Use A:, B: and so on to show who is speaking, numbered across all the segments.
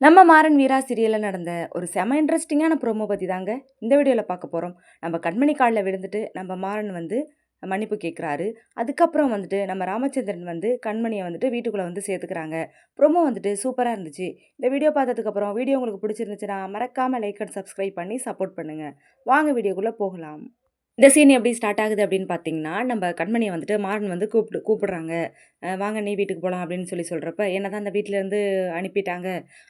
A: நம்ம மாறன் வீரா சீரியலில் நடந்த ஒரு செம இன்ட்ரெஸ்டிங்கான ப்ரோமோ பற்றி தாங்க இந்த வீடியோவில் பார்க்க போகிறோம் நம்ம கண்மணி காலில் விழுந்துட்டு நம்ம மாறன் வந்து மன்னிப்பு கேட்குறாரு அதுக்கப்புறம் வந்துட்டு நம்ம ராமச்சந்திரன் வந்து கண்மணியை வந்துட்டு வீட்டுக்குள்ளே வந்து சேர்த்துக்கிறாங்க. ப்ரோமோ வந்துட்டு சூப்பராக இருந்துச்சு. இந்த வீடியோ பார்த்ததுக்கப்புறம் வீடியோ உங்களுக்கு பிடிச்சிருந்துச்சுன்னா மறக்காமல் லைக் அண்ட் சப்ஸ்கிரைப் பண்ணி சப்போர்ட் பண்ணுங்கள் வாங்க வீடியோக்குள்ளே போகலாம். இந்த சீன் எப்படி ஸ்டார்ட் ஆகுது அப்படின்னு பார்த்தீங்கன்னா நம்ம கண்மணியை வந்துட்டு மாறன் வந்து கூப்பிட்டு கூப்பிடுறாங்க. வாங்க நீ வீட்டுக்கு போகலாம் அப்படின்னு சொல்லி சொல்கிறப்ப என்ன தான் அந்த வீட்டிலேருந்து அனுப்பிட்டாங்க.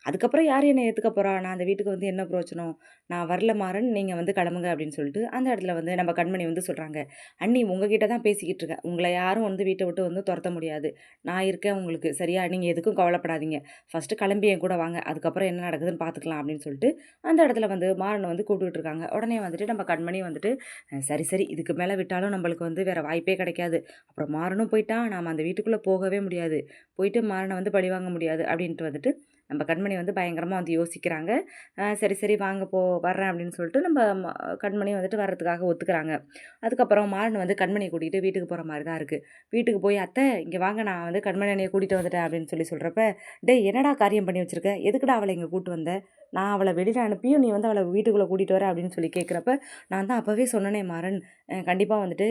A: அதுக்கப்புறம் யார் என்னை ஏற்றுக்க போகிறா நான் அந்த வீட்டுக்கு வந்து என்ன பிரயோஜனம்? நான் வரல மாறன் நீங்கள் வந்து கிளம்புங்க அப்படின்னு சொல்லிட்டு அந்த இடத்துல வந்து நம்ம கண்மணி வந்து சொல்கிறாங்க அண்ணி உங்ககிட்ட தான் பேசிக்கிட்டு இருக்கேன். உங்களை யாரும் வந்து வீட்டை விட்டு வந்து துரத்த முடியாது. நான் இருக்கேன் உங்களுக்கு. சரியா? நீங்கள் எதுக்கும் கவலைப்படாதீங்க. ஃபஸ்ட்டு கிளம்பி என் கூட வாங்க. அதுக்கப்புறம் என்ன நடக்குதுன்னு பார்த்துக்கலாம் அப்படின்னு சொல்லிட்டு அந்த இடத்துல வந்து மாறனை வந்து கூப்பிட்டுட்டு இருக்காங்க. உடனே வந்துட்டு நம்ம கண்மணி வந்துட்டு சரி சரி. இதுக்கு மேலே விட்டாலும் நம்மளுக்கு வந்து வேறு வாய்ப்பே கிடைக்காது. அப்புறம் மாறனும் போயிட்டான். நாம் அந்த வீட்டுக்குள்ளே போகவே முடியாது. போயிட்டு மாறனை வந்து பழி வாங்க முடியாது அப்படின்ட்டு வந்துட்டு நம்ம கண்மணி வந்து பயங்கரமாக வந்து யோசிக்கிறாங்க. சரி சரி வாங்க போ வர்றேன் அப்படின்னு சொல்லிட்டு நம்ம ம- கண்மணி வந்துட்டு வர்றதுக்காக ஒத்துக்கிறாங்க. அதுக்கப்புறம் மாறன் வந்து கண்மணி கூட்டிகிட்டு வீட்டுக்கு போகிற மாதிரி தான் இருக்குது வீட்டுக்கு போய் அத்தை இங்கே வாங்க நான் வந்து கண்மணி அண்ணியை கூட்டிகிட்டு வந்துட்டேன் அப்படின்னு சொல்லி சொல்கிறப்ப டே என்னடா காரியம் பண்ணி வச்சுருக்க? எதுக்குடா அவளை இங்கே கூப்பிட்டு வந்த? நான் அவளை வெளியில் அனுப்பியும் நீ வந்து அவளை வீட்டுக்குள்ளே கூட்டிகிட்டு வர அப்படின்னு சொல்லி கேட்குறப்ப நான் தான் அப்போவே சொன்னனே மாறன். கண்டிப்பாக வந்துட்டு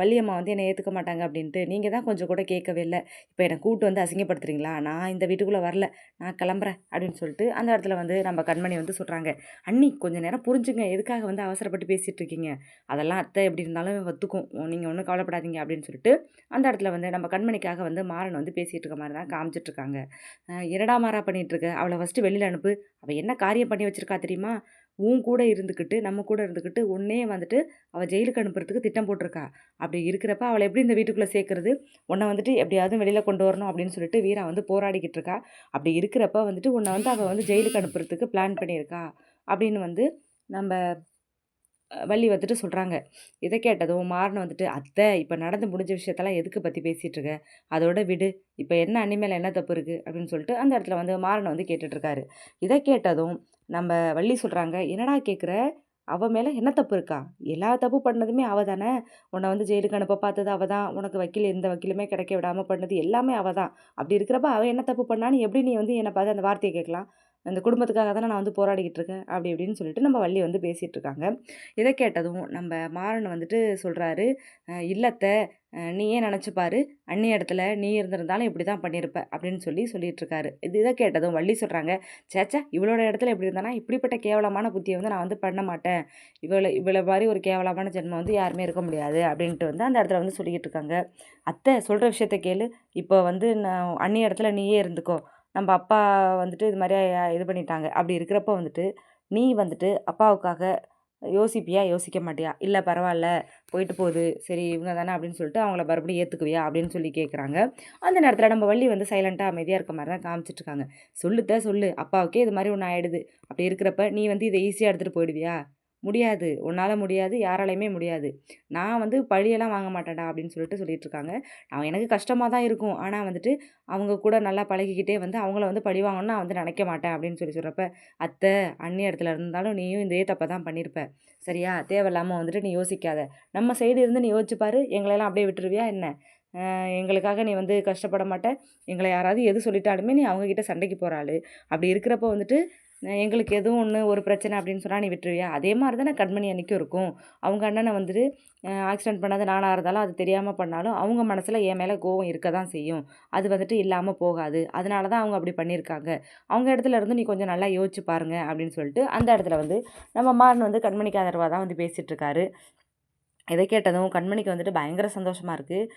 A: வள்ளியம்மா வந்து என்னை ஏற்றுக்க மாட்டாங்க அப்படின்ட்டு நீங்கள் தான் கொஞ்சம் கூட கேட்கவே இல்லை. இப்போ என்னை கூட்டு வந்து அசிங்கப்படுத்துறீங்களா? நான் இந்த வீட்டுக்குள்ளே வரல. நான் கிளம்புறேன் அப்படின்னு சொல்லிட்டு அந்த இடத்துல வந்து நம்ம கண்மணி வந்து சொல்கிறாங்க அண்ணி கொஞ்சம் நேரம் புரிஞ்சுங்க. எதுக்காக வந்து அவசரப்பட்டு பேசிகிட்டு இருக்கீங்க? அதெல்லாம் அத்தை எப்படி இருந்தாலும் ஒத்துக்கும். நீங்கள் ஒன்றும் கவலைப்படாதீங்க அப்படின்னு சொல்லிட்டு அந்த இடத்துல வந்து நம்ம கண்மணிக்காக வந்து மாறன் வந்து பேசிகிட்டு இருக்க மாதிரி தான் காமிச்சிட்ருக்காங்க இரடா என்னடா மாறா பண்ணிகிட்ருக்க அவளை ஃபஸ்ட்டு வெளியில் அனுப்பு. அவள் என்ன காரியம் பண்ணி வச்சிருக்கா தெரியுமா? உன் கூட இருந்துக்கிட்டு நம்ம கூட இருந்துக்கிட்டு உன்னே வந்துட்டு அவள் ஜெயிலுக்கு அனுப்புறதுக்கு திட்டம் போட்டிருக்கா? அப்படி இருக்கிறப்ப அவளை எப்படி இந்த வீட்டுக்குள்ளே சேர்க்குறது? உன்னை வந்துட்டு எப்படியாவது வெளியில் கொண்டு வரணும் அப்படின்னு சொல்லிட்டு வீரா வந்து போராடிக்கிட்டு இருக்கா. அப்படி இருக்கிறப்ப வந்துட்டு உன்னை வந்து அவள் வந்து ஜெயிலுக்கு அனுப்புறதுக்கு பிளான் பண்ணியிருக்கா அப்படின்னு வந்து நம்ம வள்ளி வந்துட்டு சொல்கிறாங்க இதை கேட்டதும் மாறன் வந்துட்டு அத்தை இப்போ நடந்து முடிஞ்ச விஷயத்தெல்லாம் எதுக்கு பற்றி பேசிகிட்டு இருக்க? அதோட விடு. இப்போ என்ன அண்ணி மேலே என்ன தப்பு இருக்குது அப்படின்னு சொல்லிட்டு அந்த இடத்துல வந்து மாறனை வந்து கேட்டுட்ருக்காரு இதை கேட்டதும் நம்ம வள்ளி சொல்கிறாங்க என்னடா கேட்குற அவ மேலே என்ன தப்பு இருக்கா? எல்லா தப்பு பண்ணதுமே அவ தானே? உன்னை வந்து ஜெயிலுக்கு அனுப்ப பார்த்தது அவ தான். உனக்கு வக்கீல் எந்த வக்கீலுமே கிடைக்க விடாமல் பண்ணது எல்லாமே அவ தான். அப்படி இருக்கிறப்ப அவள் என்ன தப்பு பண்ணான்னு எப்படி நீ வந்து என்னை பார்த்து அந்த வார்த்தையை கேட்கலாம்? அந்த குடும்பத்துக்காக தானே நான் வந்து போராடிக்கிட்டு இருக்கேன் அப்படி இப்படின்னு சொல்லிட்டு நம்ம வள்ளி வந்து பேசிகிட்டு இருக்காங்க. இதை கேட்டதும் நம்ம மாறன் வந்துட்டு சொல்கிறாரு இல்லத்தை நீயே நினச்சிப்பாரு அன்னி நினச்சி இடத்துல நீ இருந்திருந்தாலும் இப்படி தான் பண்ணியிருப்ப அப்படின்னு சொல்லி சொல்லிட்டு இருக்காரு. இது இதை கேட்டதும் வள்ளி சொல்கிறாங்க சேச்சா இவளோட இடத்துல எப்படி இருந்தானா? இப்படிப்பட்ட கேவலமான புத்தியை வந்து நான் வந்து பண்ண மாட்டேன். இவ்வளோ இவ்வளோ மாதிரி ஒரு கேவலமான ஜென்மம் வந்து யாருமே இருக்க முடியாது அப்படின்ட்டு வந்து அந்த இடத்துல வந்து சொல்லிக்கிட்டு இருக்காங்க. அத்தை சொல்கிற விஷயத்த கேளு. இப்போ வந்து நான் அன்னி இடத்துல நீயே இருந்துக்கோ நம்ம அப்பா வந்துட்டு இது மாதிரி இது பண்ணிட்டாங்க. அப்படி இருக்கிறப்ப வந்துட்டு நீ வந்துட்டு அப்பாவுக்காக யோசிப்பியா? யோசிக்க மாட்டியா? இல்லை பரவாயில்ல போயிட்டு போகுது. சரி இவங்க தானே அப்படின்னு சொல்லிட்டு அவங்கள மறுபடியும் ஏற்றுக்குவியா அப்படின்னு சொல்லி கேட்குறாங்க அந்த நேரத்தில் நம்ம வள்ளி வந்து சைலண்ட்டாக அமைதியாக இருக்க மாதிரி தான் காமிச்சிட்ருக்காங்க சொல்லுத்த சொல்லு. அப்பாவுக்கே இது மாதிரி ஒன்று ஆகிடுது அப்படி இருக்கிறப்ப நீ வந்து இதை ஈஸியாக எடுத்துகிட்டு போயிடுவியா? முடியாது. உன்னால் முடியாது யாராலையுமே முடியாது. நான் வந்து பழியெல்லாம் வாங்க மாட்டேன்டா அப்படின்னு சொல்லிட்டு சொல்லிட்டு இருக்காங்க அவன் எனக்கு கஷ்டமாக தான் இருக்கும். ஆனால் வந்துட்டு அவங்க கூட நல்லா பழகிக்கிட்டே வந்து அவங்கள வந்து பழி வாங்கணும்னு நான் வந்து நினைக்க மாட்டேன் அப்படின்னு சொல்லி சொல்கிறப்ப அத்தை அண்ணி இடத்துல இருந்தாலும் நீயும் இதே தப்பை தான் பண்ணியிருப்ப சரியா? தேவையில்லாமல் வந்துட்டு நீ யோசிக்காத. நம்ம சைடு இருந்து நீ யோசிச்சு பாரு. எங்களெல்லாம் அப்படியே விட்டுருவியா என்ன? எங்களுக்காக நீ வந்து கஷ்டப்பட மாட்ட. எங்களை யாராவது எது சொல்லிட்டாலுமே நீ அவங்கக்கிட்ட சண்டைக்கு போகிறாள் அப்படி இருக்கிறப்ப வந்துட்டு எங்களுக்கு எதுவும் ஒன்று ஒரு பிரச்சனை அப்படின்னு சொன்னால் நீ விட்டுருவியா? அதே மாதிரி தானே கண்மணி அன்னைக்கும் இருக்கும். அவங்க அண்ணனை வந்துட்டு ஆக்சிடென்ட் பண்ணாத நானாக இருந்தாலும் அது தெரியாமல் பண்ணாலும் அவங்க மனசில் என் மேலே கோவம் இருக்க தான் செய்யும். அது வந்துட்டு இல்லாமல் போகாது. அதனால தான் அவங்க அப்படி பண்ணியிருக்காங்க. அவங்க இடத்துல இருந்து நீ கொஞ்சம் நல்லா யோசிச்சு பாருங்க அப்படின்னு சொல்லிட்டு அந்த இடத்துல வந்து நம்ம மாறன் வந்து கண்மணிக்கு ஆதரவாக தான் வந்து பேசிகிட்ருக்காரு இதை கேட்டதும் கண்மணிக்கு வந்துட்டு பயங்கர சந்தோஷமாக இருக்குது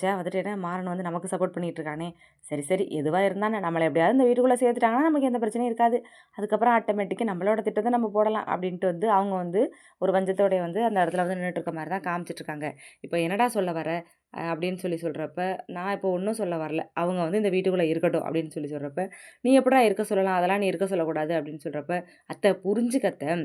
A: சே வந்துட்டு என்ன மாறன் வந்து நமக்கு சப்போர்ட் பண்ணிகிட்டு இருக்கானே. சரி சரி எதுவாக இருந்தானே நம்மளை எப்படியாவது இந்த வீட்டுக்குள்ளே சேர்த்துட்டாங்கன்னா நமக்கு எந்த பிரச்சனையும் இருக்காது. அதுக்கப்புறம் ஆட்டோமேட்டிக்காக நம்மளோட திட்டத்தை நம்ம போடலாம் அப்படின்ட்டு வந்து அவங்க வந்து ஒரு வஞ்சத்தோடைய வந்து அந்த இடத்துல வந்து நின்றுட்டு இருக்க மாதிரி தான் காமிச்சிட்ருக்காங்க இப்போ என்னடா சொல்ல வர? அப்படின்னு சொல்லி சொல்கிறப்ப நான் இப்போ ஒன்றும் சொல்ல வரல. அவங்க வந்து இந்த வீட்டுக்குள்ளே இருக்கட்டும் அப்படின்னு சொல்லி சொல்கிறப்ப நீ எப்படா இருக்க சொல்லலாம்? அதெல்லாம் நீ இருக்க சொல்லக்கூடாது. அப்படின்னு சொல்கிறப்ப அத்தை புரிஞ்சுக்கத்த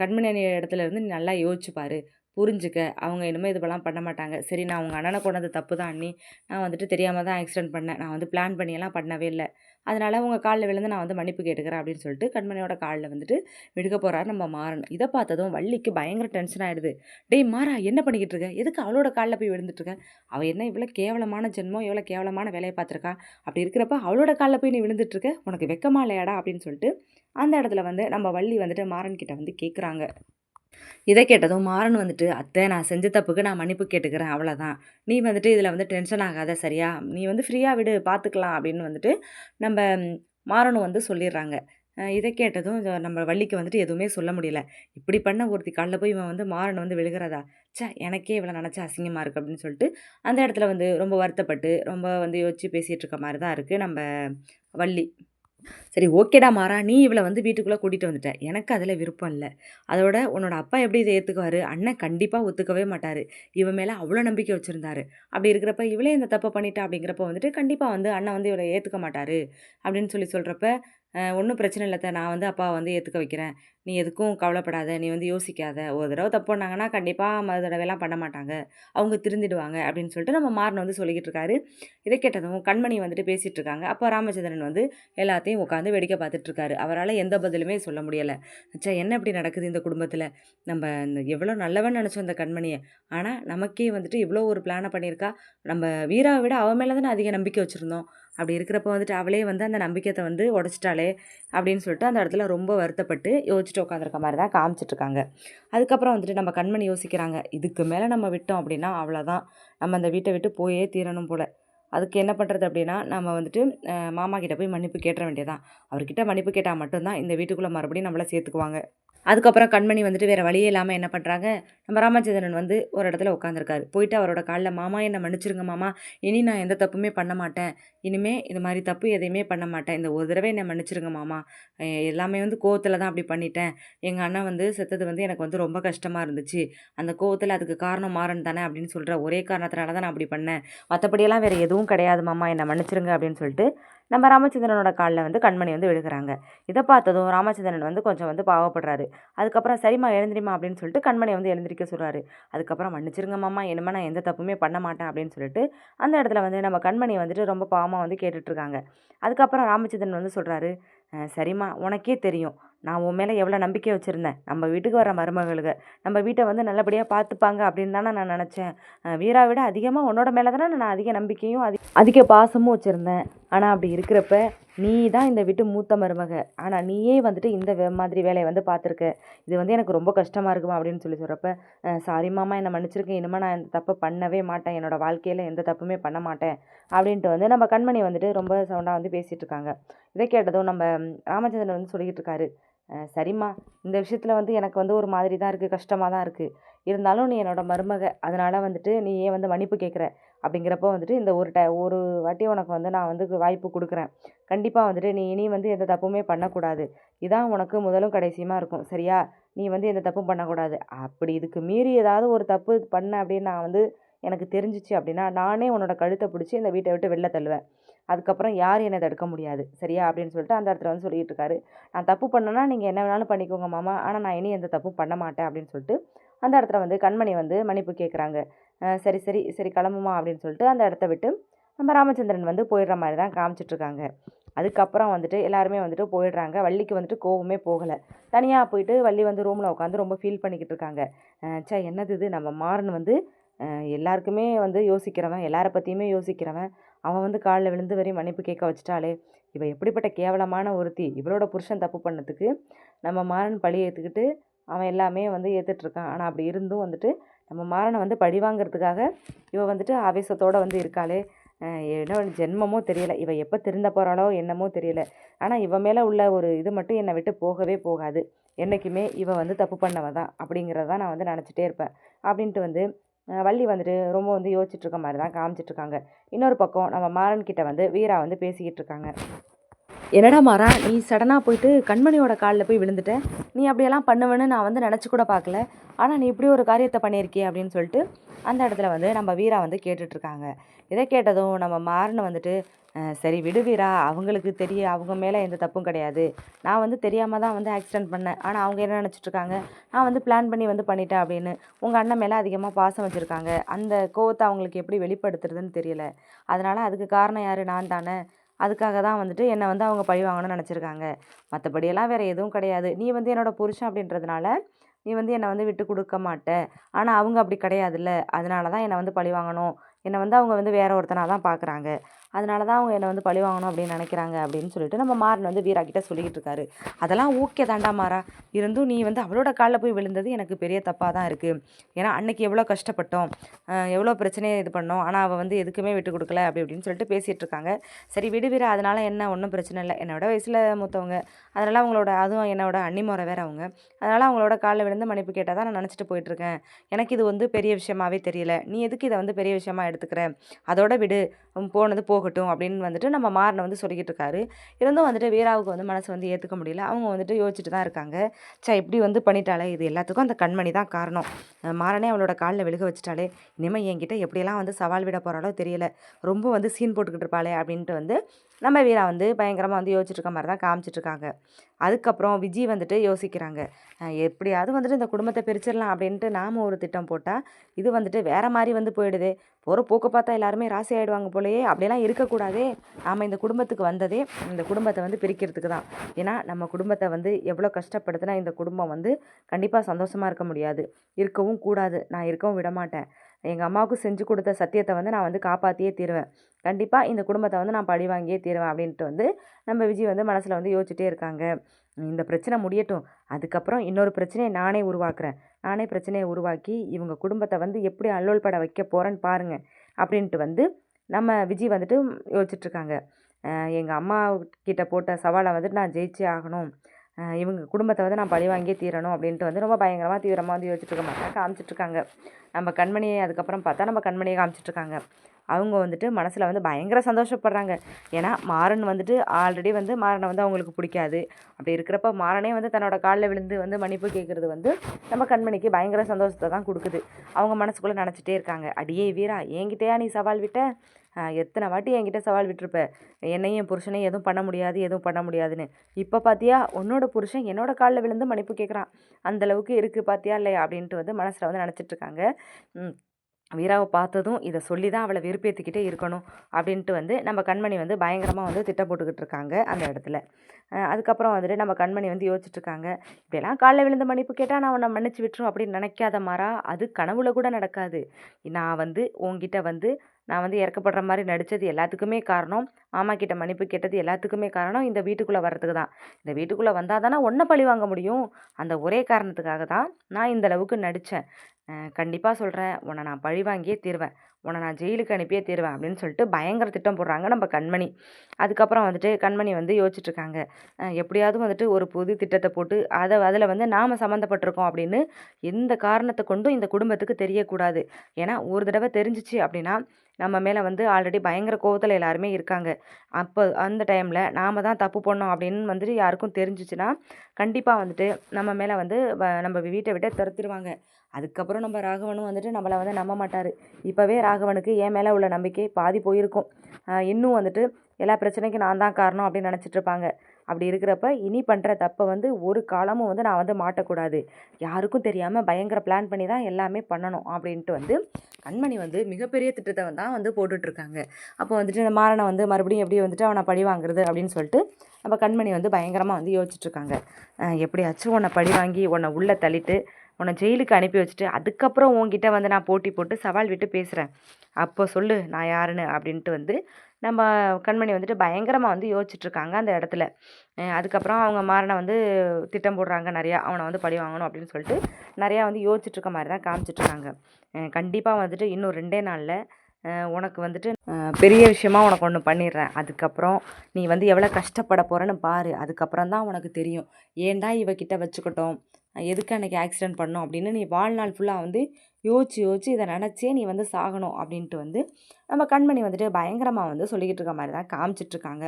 A: கண்மணி அணி இடத்துல இருந்து நீ நல்லா யோசிச்சுப்பாரு புரிஞ்சுக்க. அவங்க இனிமேல் இதுபெல்லாம் பண்ண மாட்டாங்க. சரி நான் உங்கள் அண்ணனை கொண்டது தப்பு தான் அண்ணி. நான் வந்துட்டு தெரியாமல் தான் ஆக்சிடென்ட் பண்ணேன். நான் வந்து பிளான் பண்ணியெல்லாம் பண்ணவே இல்லை. அதனால் உங்கள் காலில் விழுந்து நான் வந்து மன்னிப்பு கேட்டுக்கிறேன் அப்படின்னு சொல்லிட்டு கண்மணியோட காலில் வந்துட்டு விழுக போகிறாரு நம்ம மாறன். இதை பார்த்ததும் வள்ளிக்கு பயங்கர டென்ஷன் ஆகிடுது டேய் மாறா என்ன பண்ணிக்கிட்டு இருக்க? எதுக்கு அவளோட காலில் போய் விழுந்துட்டுருக்க அவள் என்ன இவ்வளோ கேவலமான ஜென்மம் இவ்வளோ கேவலமான வேலையை பார்த்துருக்கா? அப்படி இருக்கிறப்ப அவளோட காலில் போய் நீ விழுந்துட்டுருக்க உனக்கு வெக்கமா இல்லையாடா? அப்படின்னு சொல்லிட்டு அந்த இடத்துல வந்து நம்ம வள்ளி வந்துட்டு மாறன் கிட்ட வந்து கேட்குறாங்க இதை கேட்டதும் மாறன் வந்துட்டு அத்தை நான் செஞ்ச தப்புக்கு நான் மன்னிப்பு கேட்டுக்கிறேன் அவ்வளோதான் நீ வந்துட்டு இதில் வந்து டென்ஷன் ஆகாத சரியா? நீ வந்து ஃப்ரீயாக விடு பார்த்துக்கலாம் அப்படின்னு வந்துட்டு நம்ம மாறனும் வந்து சொல்லிடுறாங்க. இதை கேட்டதும் நம்ம வள்ளிக்கு வந்துட்டு எதுவுமே சொல்ல முடியல. இப்படி பண்ண ஒருத்தி காலில் போய் இவன் வந்து மாறன் வந்து விழுகிறதா? ச்சே எனக்கே இவ்வளோ நினச்சா அசிங்கமாக இருக்குது அப்படின்னு சொல்லிட்டு அந்த இடத்துல வந்து ரொம்ப வருத்தப்பட்டு ரொம்ப வந்து யோசிச்சு பேசிகிட்டு இருக்க மாதிரி தான் இருக்குது நம்ம வள்ளி. சரி ஓகேடா மாறா நீ இவளை வந்து வீட்டுக்குள்ளே கூட்டிகிட்டு வந்துட்ட. எனக்கு அதில் விருப்பம் இல்லை. அதோட உன்னோட அப்பா எப்படி இதை ஏற்றுக்குவார் அண்ணன் கண்டிப்பாக ஒத்துக்கவே மாட்டார். இவன் மேலே அவ்வளோ நம்பிக்கை வச்சுருந்தாரு. அப்படி இருக்கிறப்ப இவளே இந்த தப்பை பண்ணிட்டா அப்படிங்கிறப்ப வந்துட்டு கண்டிப்பாக வந்து அண்ணன் வந்து இவளை ஏற்றுக்க மாட்டார் அப்படின்னு சொல்லி சொல்கிறப்ப ஒன்றும் பிரச்சனை இல்லை நான் வந்து அப்பாவை வந்து ஏற்றுக்க வைக்கிறேன். நீ எதுக்கும் கவலைப்படாத. நீ வந்து யோசிக்காத. ஒரு தடவை தப்பு பண்ணாங்கன்னா கண்டிப்பாக மறு தடவைலாம் பண்ண மாட்டாங்க. அவங்க திருந்திடுவாங்க. அப்படின்னு சொல்லிட்டு நம்ம மாறன் வந்து சொல்லிக்கிட்டு இருக்காரு. இதை கேட்டதும் கண்மணி வந்துட்டு பேசிகிட்டு இருக்காங்க. அப்போ ராமச்சந்திரன் வந்து எல்லாத்தையும் உட்காந்து வேடிக்கை பார்த்துட்ருக்காரு. அவரால் எந்த பதிலுமே சொல்ல முடியலை. அச்சா என்ன இப்படி நடக்குது இந்த குடும்பத்தில்? நம்ம இந்த எவ்வளோ நல்லவன் நினச்சோம் இந்த கண்மணியை. ஆனால் நமக்கே வந்துட்டு இவ்வளோ ஒரு பிளானை பண்ணியிருக்கா. நம்ம வீராவை விட அவன் மேலே தானே அதிக நம்பிக்கை வச்சுருந்தோம். அப்படி இருக்கிறப்ப வந்துட்டு அவளே வந்து அந்த நம்பிக்கையை வந்து உடச்சிட்டாளே அப்படின்னு சொல்லிட்டு அந்த இடத்துல ரொம்ப வருத்தப்பட்டு யோசிச்சுட்டு உட்காந்துருக்க மாதிரி தான் காமிச்சிட்ருக்காங்க. அதுக்கப்புறம் வந்துட்டு நம்ம கண்மணி யோசிக்கிறாங்க இதுக்கு மேலே நம்ம விட்டோம் அப்படின்னா அவ்வளோதான் நம்ம அந்த வீட்டை விட்டு போயே தீரணும் போல். அதுக்கு என்ன பண்ணுறது அப்படின்னா நம்ம வந்துட்டு மாமா கிட்டே போய் மன்னிப்பு கேட்ட வேண்டியதான் அவர்கிட்ட மன்னிப்பு கேட்டால் மட்டும்தான் இந்த வீட்டுக்குள்ளே மறுபடியும் நம்மளை சேர்த்துக்குவாங்க. அதுக்கப்புறம் கண்மணி வந்துட்டு வேறு வழியே இல்லாமல் என்ன பண்ணுறாங்க நம்ம ராமச்சந்திரன் வந்து ஒரு இடத்துல உட்காந்துருக்காரு போயிட்டு அவரோட காலில் மாமா என்னை மன்னிச்சிருங்க மாமா. இனி நான் எந்த தப்புமே பண்ண மாட்டேன். இனிமே இது மாதிரி தப்பு எதையுமே பண்ண மாட்டேன். இந்த ஒரு தடவை என்னை மன்னிச்சிருங்க மாமா. எல்லாமே வந்து கோவத்தில் தான் அப்படி பண்ணிட்டேன். எங்கள் அண்ணன் வந்து செத்தது வந்து எனக்கு வந்து ரொம்ப கஷ்டமாக இருந்துச்சு. அந்த கோவத்தில் அதுக்கு காரணம் மாறன் தானே அப்படின்னு சொல்கிற ஒரே காரணத்தினால தான் நான் அப்படி பண்ணேன். மற்றபடியெல்லாம் வேறு எதுவும் கிடையாது மாமா. என்னை மன்னிச்சிருங்க அப்படின்னு சொல்லிட்டு நம்ம ராமச்சந்திரனோட காலில் வந்து கண்மணி வந்து விழுகிறாங்க. இதை பார்த்ததும் ராமச்சந்திரன் வந்து கொஞ்சம் வந்து பாவப்படுறாரு. அதுக்கப்புறம் சரிம்மா எழுந்திரிமா அப்படின்னு சொல்லிட்டு கண்மணியை வந்து எழுந்திரிக்க சொல்கிறாரு அதுக்கப்புறம் மன்னிச்சிருங்க மாமா இனிமேல் நான் எந்த தப்புமே பண்ண மாட்டேன் அப்படின்னு சொல்லிட்டு அந்த இடத்துல வந்து நம்ம கண்மணி வந்துட்டு ரொம்ப பாவமாக வந்து கேட்டுட்ருக்காங்க. அதுக்கப்புறம் ராமச்சந்திரன் வந்து சொல்கிறாரு சரிம்மா உனக்கே தெரியும். நான் உன் மேலே எவ்வளோ நம்பிக்கை வச்சுருந்தேன். நம்ம வீட்டுக்கு வர மருமகளுக்கு நம்ம வீட்டை வந்து நல்லபடியாக பார்த்துப்பாங்க அப்படின்னு தானே நான் நினச்சேன். வீரா விட அதிகமாக உன்னோட மேலே தானே நான் அதிக நம்பிக்கையும் அதிக அதிக பாசமும் வச்சுருந்தேன். ஆனால் அப்படி இருக்கிறப்ப நீ தான் இந்த வீட்டு மூத்த மருமக. ஆனால் நீயே வந்துட்டு இந்த வே- மாதிரி வேலையை வந்து பார்த்துருக்க. இது வந்து எனக்கு ரொம்ப கஷ்டமாக இருக்குமா அப்படின்னு சொல்லி சொல்கிறப்ப சாரி மாமா என்னை மன்னிச்சிருக்கேன் இனிமேல் நான் இந்த தப்பை பண்ணவே மாட்டேன். என்னோடய வாழ்க்கையில் எந்த தப்புமே பண்ண மாட்டேன். அப்படின்ட்டு வந்து நம்ம கண்மணி வந்துட்டு ரொம்ப சவுண்டாக வந்து பேசிகிட்டு இருக்காங்க. இதை கேட்டதும் நம்ம ராமச்சந்திரன் வந்து சொல்லிக்கிட்டு இருக்காரு சரிம்மா. இந்த விஷயத்தில் வந்து எனக்கு வந்து ஒரு மாதிரி தான் இருக்குது கஷ்டமாக தான் இருக்குது இருந்தாலும் நீ என்னோட மருமக. அதனால் வந்துட்டு நீ ஏன் வந்து மன்னிப்பு கேட்குற. அப்படிங்கிறப்போ வந்துட்டு இந்த ஒரு ட ஒரு வாட்டி உனக்கு வந்து நான் வந்து வாய்ப்பு கொடுக்குறேன். கண்டிப்பாக வந்துட்டு நீ இனி வந்து எந்த தப்புமே பண்ணக்கூடாது. இதான் உனக்கு முதலும் கடைசியுமா இருக்கும். சரியா? நீ வந்து எந்த தப்பும் பண்ணக்கூடாது. அப்படி இதுக்கு மீறி ஏதாவது ஒரு தப்பு பண்ண அப்படின்னு நான் வந்து எனக்கு தெரிஞ்சிச்சு அப்படின்னா நானே உன்னோட கழுத்தை பிடிச்சி இந்த வீட்டை விட்டு வெளில தள்ளுவேன். அதுக்கப்புறம் யார் என்னை தடுக்க முடியாது. சரியா? அப்படின்னு சொல்லிட்டு அந்த இடத்துல வந்து சொல்லிட்டு இருக்காரு. நான் தப்பு பண்ணேன்னா நீங்கள் என்ன வேணாலும் பண்ணிக்கோங்க மாமா. ஆனால் நான் இனி எந்த தப்பும் பண்ண மாட்டேன் அப்படின்னு சொல்லிட்டு அந்த இடத்துல வந்து கண்மணி வந்து மன்னிப்பு கேட்குறாங்க. சரி சரி சரி கிளம்புமா? அப்படின்னு சொல்லிட்டு அந்த இடத்த விட்டு நம்ம ராமச்சந்திரன் வந்து போயிடுற மாதிரி தான் காமிச்சிட்ருக்காங்க. அதுக்கப்புறம் வந்துட்டு எல்லாருமே வந்துட்டு போயிடுறாங்க. வள்ளிக்கு வந்துட்டு கோவமே போகலை. தனியாக போயிட்டு வள்ளி வந்து ரூமில் உட்காந்து ரொம்ப ஃபீல் பண்ணிக்கிட்டு இருக்காங்க சே என்னது இது? நம்ம மாறன் வந்து எல்லாருக்குமே வந்து யோசிக்கிறவன் எல்லாரை பற்றியுமே யோசிக்கிறவன். அவன் வந்து காலில் விழுந்து வரையும் மன்னிப்பு கேட்க வச்சிட்டாளே. இவள் எப்படிப்பட்ட கேவலமான ஒருத்தி. இவளோட புருஷன் தப்பு பண்ணதுக்கு நம்ம மாறன் பழி ஏற்றுக்கிட்டு அவன் எல்லாமே வந்து ஏற்றுட்ருக்கான் ஆனால் அப்படி இருந்தும் வந்துட்டு நம்ம மாறனை வந்து பழி வாங்குறதுக்காக வந்துட்டு ஆவேசத்தோடு வந்து இருக்காளே. என்ன ஜென்மமோ தெரியலை. இவன் எப்போ திருந்த போகிறாளோ என்னமோ தெரியல. ஆனால் இவன் மேலே உள்ள ஒரு இது மட்டும் என்னை விட்டு போகவே போகாது. என்றைக்குமே இவன் வந்து தப்பு பண்ணவ தான் அப்படிங்கிறத நான் வந்து நினச்சிட்டே இருப்பேன். அப்படின்ட்டு வந்து வள்ளி வந்துட்டு ரொம்ப வந்து யோசிச்சுட்டு இருக்க மாதிரி தான் காமிச்சிட்டு இருக்காங்க இன்னொரு பக்கம் நம்ம மாறன்கிட்ட வந்து வீரா வந்து பேசிக்கிட்டு இருக்காங்க என்னடா மாறா நீ சடனாக போயிட்டு கண்மணியோட காலில் போய் விழுந்துட்ட. நீ அப்படியெல்லாம் பண்ணுவேன்னு நான் வந்து நினச்சி கூட பார்க்கல. ஆனால் நீ இப்படி ஒரு காரியத்தை பண்ணியிருக்கியே அப்படின்னு சொல்லிட்டு அந்த இடத்துல வந்து நம்ம வீரா வந்து கேட்டுட்ருக்காங்க. இதை கேட்டதும் நம்ம மாறுன்னு வந்துட்டு சரி விடு வீரா அவங்களுக்கு தெரிய அவங்க மேலே எந்த தப்பும் கிடையாது. நான் வந்து தெரியாமல் தான் வந்து ஆக்சிடென்ட் பண்ணேன். ஆனால் அவங்க என்ன நினச்சிட்ருக்காங்க? நான் வந்து பிளான் பண்ணி வந்து பண்ணிட்டேன் அப்படின்னு உங்கள் அண்ணன் மேலே அதிகமாக பாசம் வச்சுருக்காங்க. அந்த கோவத்தை அவங்களுக்கு எப்படி வெளிப்படுத்துறதுன்னு தெரியல. அதனால் அதுக்கு காரணம் யார்? நான் தானே. அதுக்காக தான் வந்துட்டு என்னை வந்து அவங்க பழி வாங்கணும்னு நினச்சிருக்காங்க. மற்றபடியெல்லாம் வேறு எதுவும் கிடையாது. நீ வந்து என்னோட புருஷன் அப்படின்றதுனால நீ வந்து என்னை வந்து விட்டு கொடுக்க மாட்ட. ஆனால் அவங்க அப்படி கிடையாதுல்ல. அதனால தான் என்னை வந்து பழி வாங்கணும். என்னை வந்து அவங்க வந்து வேறு ஒருத்தனாக தான் பார்க்குறாங்க அதனால தான் அவங்க என்னை வந்து பழி வாங்கணும் அப்படின்னு நினைக்கிறாங்க அப்படின்னு சொல்லிட்டு நம்ம மாறன் வந்து வீரா கிட்ட சொல்லிக்கிட்டு இருக்காரு. அதெல்லாம் ஓகே தாண்டா மாறா. இருந்தும் நீ வந்து அவளோட காலில் போய் விழுந்தது எனக்கு பெரிய தப்பாக தான் இருக்குது ஏன்னா அன்னைக்கு எவ்வளோ கஷ்டப்பட்டோம். எவ்வளோ பிரச்சனையை இது பண்ணோம். ஆனால் அவள் வந்து எதுக்குமே விட்டு கொடுக்கல அப்படி இப்படின்னு சொல்லிட்டு பேசிகிட்டு இருக்காங்க. சரி விடு வீரா. அதனால் என்ன? ஒன்றும் பிரச்சனை இல்லை. என்னோட வயசில் மூத்தவங்க. அதனால் அவங்களோட அதுவும் என்னோட அன்னிமுறை வேற அவங்க. அதனால் அவங்களோட காலில் விழுந்து மன்னிப்பு கேட்டால் தான் நான் நினச்சிட்டு போயிட்டுருக்கேன் எனக்கு இது வந்து பெரிய விஷயமாவே தெரியல. நீ எதுக்கு இதை வந்து பெரிய விஷயமா எடுத்துக்கிற? அதோட விடு. போனது போகட்டும் அப்படின்னு வந்துட்டு நம்ம மாறனை வந்து சொல்லிக்கிட்டு இருக்காரு இருந்தும் வந்துட்டு வீராவுக்கு வந்து மனசு வந்து ஏற்றுக்க முடியல. அவங்க வந்துட்டு யோசிச்சுட்டு தான் இருக்காங்க. சே இப்படி வந்து பண்ணிட்டாலே இது எல்லாத்துக்கும் அந்த கண்மணி தான் காரணம். மாறனே அவளோட காலில் விழுக வச்சுட்டாலே இனிமேல் என்கிட்ட எப்படியெல்லாம் வந்து சவால் விட போகிறாளோ தெரியல. ரொம்ப வந்து சீன் போட்டுக்கிட்டு இருப்பாளே அப்படின்ட்டு வந்து நம்ம வீரா வந்து பயங்கரமாக வந்து யோசிச்சுட்டு மாதிரி தான் காமிச்சிட்ருக்காங்க. அதுக்கப்புறம் விஜய் வந்துட்டு யோசிக்கிறாங்க. எப்படியாவது வந்துட்டு இந்த குடும்பத்தை பிரிச்சிடலாம் அப்படின்ட்டு நாம் ஒரு திட்டம் போட்டால் இது வந்துட்டு வேறு மாதிரி வந்து போயிடுது. போகிற போக்கு பார்த்தா எல்லாருமே ராசி ஆகிடுவாங்க போலயே அப்படிலாம் இருக்கக்கூடாதே. நாம் இந்த குடும்பத்துக்கு வந்ததே இந்த குடும்பத்தை வந்து பிரிக்கிறதுக்கு தான். ஏன்னா நம்ம குடும்பத்தை வந்து எவ்வளோ கஷ்டப்படுத்தினா இந்த குடும்பம் வந்து கண்டிப்பாக சந்தோஷமாக இருக்க முடியாது. இருக்கவும் கூடாது. நான் இருக்கவும் விட மாட்டேன் எங்கள் அம்மாவுக்கு செஞ்சு கொடுத்த சத்தியத்தை வந்து நான் வந்து காப்பாற்றியே தீருவேன். கண்டிப்பாக இந்த குடும்பத்தை வந்து நான் பழி வாங்கியே தீருவேன் அப்படின்ட்டு வந்து நம்ம விஜய் வந்து மனசில் வந்து யோசிச்சுட்டே இருக்காங்க. இந்த பிரச்சனை முடியட்டும். அதுக்கப்புறம் இன்னொரு பிரச்சனையை நானே உருவாக்குறேன். நானே பிரச்சனையை உருவாக்கி இவங்க குடும்பத்தை வந்து எப்படி அல்லோல் பட வைக்க போகிறேன்னு பாருங்கள் அப்படின்ட்டு வந்து நம்ம விஜய் வந்துட்டு யோசிச்சுட்ருக்காங்க எங்கள் அம்மா கிட்ட போட்ட சவாலை வந்துட்டு நான் ஜெயிச்சே ஆகணும். இவங்க குடும்பத்தை வந்து நான் பழி வாங்கியே தீரணும் அப்படின்ட்டு வந்து ரொம்ப பயங்கரமாக தீவிரமாக வந்து யோசிச்சுட்டு இருக்க மாட்டாங்க இருக்காங்க நம்ம கண்மணியை அதுக்கப்புறம் பார்த்தா நம்ம கண்மணியை காமிச்சிட்டு இருக்காங்க அவங்க வந்துட்டு மனசில் வந்து பயங்கர சந்தோஷப்படுறாங்க. ஏன்னா மாறன் வந்துட்டு ஆல்ரெடி வந்து மாறனை வந்து அவங்களுக்கு பிடிக்காது. அப்படி இருக்கிறப்ப மாறனே வந்து தன்னோட காலில் விழுந்து வந்து மன்னிப்பு கேட்குறது வந்து நம்ம கண்மணிக்கு பயங்கர சந்தோஷத்தை தான் கொடுக்குது. அவங்க மனசுக்குள்ளே நினச்சிட்டே இருக்காங்க. அடியே வீரா என்கிட்டயா நீ சவால் விட்ட? எத்தனை வாட்டி என்கிட்ட சவால் விட்டுருப்பேன் என்னையும் என் புருஷனையும் எதுவும் பண்ண முடியாது எதுவும் பண்ண முடியாதுன்னு. இப்போ பார்த்தியா உன்னோட புருஷன் என்னோட காலில் விழுந்து மன்னிப்பு கேட்குறான் அந்த அளவுக்கு இருக்குது பார்த்தியா இல்லையா அப்படின்ட்டு வந்து மனசில் வந்து நினச்சிட்ருக்காங்க. வீராவை பார்த்ததும் இதை சொல்லி தான் அவளை வெறுப்பேற்றிக்கிட்டே இருக்கணும் அப்படின்ட்டு வந்து நம்ம கண்மணி வந்து பயங்கரமாக வந்து திட்டம் போட்டுக்கிட்டு இருக்காங்க அந்த இடத்துல. அதுக்கப்புறம் வந்துட்டு நம்ம கண்மணி வந்து யோசிச்சுட்ருக்காங்க இப்படியெல்லாம் காலைல விழுந்த மன்னிப்பு கேட்டால் நான் உன்னை மன்னிச்சு விட்டுரும் அப்படின்னு நினைக்காத மாறா அது கனவுல கூட நடக்காது. நான் வந்து உன்கிட்ட வந்து நான் வந்து இறக்கப்படுற மாதிரி நடித்தது எல்லாத்துக்குமே காரணம். மாமா கிட்ட மன்னிப்பு கேட்டது எல்லாத்துக்குமே காரணம் இந்த வீட்டுக்குள்ளே வர்றதுக்கு தான். இந்த வீட்டுக்குள்ளே வந்தால் தானே ஒன்றை பழி வாங்க முடியும். அந்த ஒரே காரணத்துக்காக தான் நான் இந்த அளவுக்கு நடித்தேன் கண்டிப்பாக சொல்கிறேன் உன்னை நான் பழி வாங்கியே தீர்வேன். உன்னை நான் ஜெயிலுக்கு அனுப்பியே தீருவேன் அப்படின்னு சொல்லிட்டு பயங்கர திட்டம் போடுறாங்க நம்ம கண்மணி. அதுக்கப்புறம் வந்துட்டு கண்மணி வந்து யோசிச்சுட்ருக்காங்க. எப்படியாவது வந்துட்டு ஒரு புது திட்டத்தை போட்டு அதை அதில் வந்து நாம் சம்மந்தப்பட்டிருக்கோம் அப்படின்னு எந்த காரணத்தை கொண்டும் இந்த குடும்பத்துக்கு தெரியக்கூடாது. ஏன்னா ஒரு தடவை தெரிஞ்சிச்சு அப்படின்னா நம்ம மேலே வந்து ஆல்ரெடி பயங்கர கோவத்தில் எல்லாருமே இருக்காங்க. அப்போ அந்த டைமில் நாம் தான் தப்பு பண்ணோம் அப்படின்னு வந்துட்டு யாருக்கும் தெரிஞ்சிச்சுன்னா கண்டிப்பாக வந்துட்டு நம்ம மேலே வந்து வ- நம்ம வீட்டை விட்டு துரத்திடுவாங்க. அதுக்கப்புறம் நம்ம ராகவனும் வந்துட்டு நம்மளை வந்து நம்ப மாட்டார். இப்போவே ராகவனுக்கு என் மேலே உள்ள நம்பிக்கை பாதி போயிருக்கும். இன்னும் வந்துட்டு எல்லா பிரச்சனைக்கும் நான் தான் காரணம் அப்படின்னு நினச்சிட்ருப்பாங்க அப்படி இருக்கிறப்ப இனி பண்ணுற தப்பை வந்து ஒரு காலமும் வந்து நான் வந்து மாட்டக்கூடாது. யாருக்கும் தெரியாமல் பயங்கர பிளான் பண்ணி தான் எல்லாமே பண்ணணும் அப்படின்ட்டு வந்து கண்மணி வந்து மிகப்பெரிய திட்டத்தை தான் வந்து போட்டுட்ருக்காங்க அப்போ வந்துட்டு இந்த மாறனை வந்து மறுபடியும் எப்படி வந்துட்டு அவனை பழி வாங்குறது அப்படின்னு சொல்லிட்டு நம்ம கண்மணி வந்து பயங்கரமாக வந்து யோசிச்சுட்ருக்காங்க எப்படியாச்சும் உன்னை பழி வாங்கி உன்னை உள்ளே தள்ளிட்டு உன்னை ஜெயிலுக்கு அனுப்பி வச்சுட்டு அதுக்கப்புறம் உன்கிட்ட வந்து நான் போட்டி போட்டு சவால் விட்டு பேசுகிறேன் அப்போ சொல்லு நான் யாருன்னு? அப்படின்ட்டு வந்து நம்ம கண்மணி வந்துட்டு பயங்கரமாக வந்து யோசிச்சுட்ருக்காங்க அந்த இடத்துல. அதுக்கப்புறம் அவங்க மாறனை வந்து திட்டம் போடுறாங்க நிறையா அவனை வந்து பழி வாங்கணும் அப்படின்னு சொல்லிட்டு நிறையா வந்து யோசிச்சுட்ருக்க மாதிரி தான் காமிச்சிட்ருக்காங்க கண்டிப்பாக வந்துட்டு இன்னும் ரெண்டே நாளில் உனக்கு வந்துட்டு பெரிய விஷயமா உனக்கு ஒன்று பண்ணிடுறேன். அதுக்கப்புறம் நீ வந்து எவ்வளோ கஷ்டப்பட போகிறேன்னு பாரு. அதுக்கப்புறம் தான் உனக்கு தெரியும். ஏன்டா இவகிட்ட வச்சுக்கிட்டோம்? எதுக்கு அன்றைக்கி ஆக்சிடென்ட் பண்ணோம் அப்படின்னு நீ வாழ்நாள் ஃபுல்லாக வந்து யோசிச்சு யோசிச்சு இதை நினச்சே நீ வந்து சாகணும் அப்படின்ட்டு வந்து நம்ம கண்மணி வந்துட்டு பயங்கரமாக வந்து சொல்லிக்கிட்டு இருக்க மாதிரி தான் காமிச்சிட்ருக்காங்க